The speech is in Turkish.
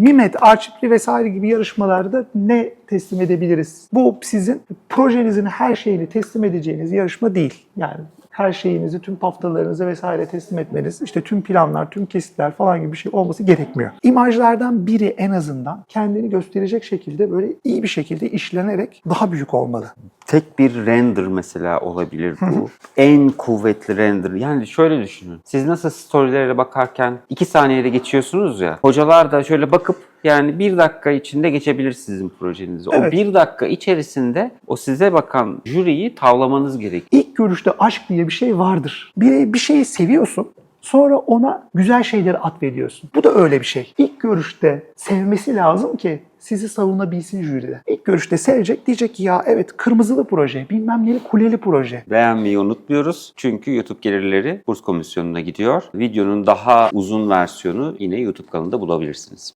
Mimet, Archipli vesaire gibi yarışmalarda ne teslim edebiliriz? Bu sizin projenizin her şeyini teslim edeceğiniz yarışma değil. Yani her şeyinizi, tüm haftalarınızı vesaire teslim etmeniz, işte tüm planlar, tüm kesitler falan gibi bir şey olması gerekmiyor. İmajlardan biri en azından kendini gösterecek şekilde böyle iyi bir şekilde işlenerek daha büyük olmalı. Tek bir render mesela olabilir bu. en kuvvetli render. Yani şöyle düşünün. Siz nasıl storylere bakarken 2 saniyede geçiyorsunuz ya. Hocalar da şöyle bakıp yani bir dakika içinde geçebilir sizin projenizi. O Evet. bir dakika içerisinde o size bakan jüriyi tavlamanız gerekiyor. İlk görüşte aşk diye bir şey vardır. Bir, bir şeyi seviyorsun. Sonra ona güzel şeyleri atfediyorsun. Bu da öyle bir şey. İlk görüşte sevmesi lazım ki sizi savunabilsin jüride. İlk görüşte sevecek diyecek ki ya evet kırmızılı proje, bilmem neli kuleli proje. Beğenmeyi unutmuyoruz. Çünkü YouTube gelirleri kurs komisyonuna gidiyor. Videonun daha uzun versiyonu yine YouTube kanalında bulabilirsiniz.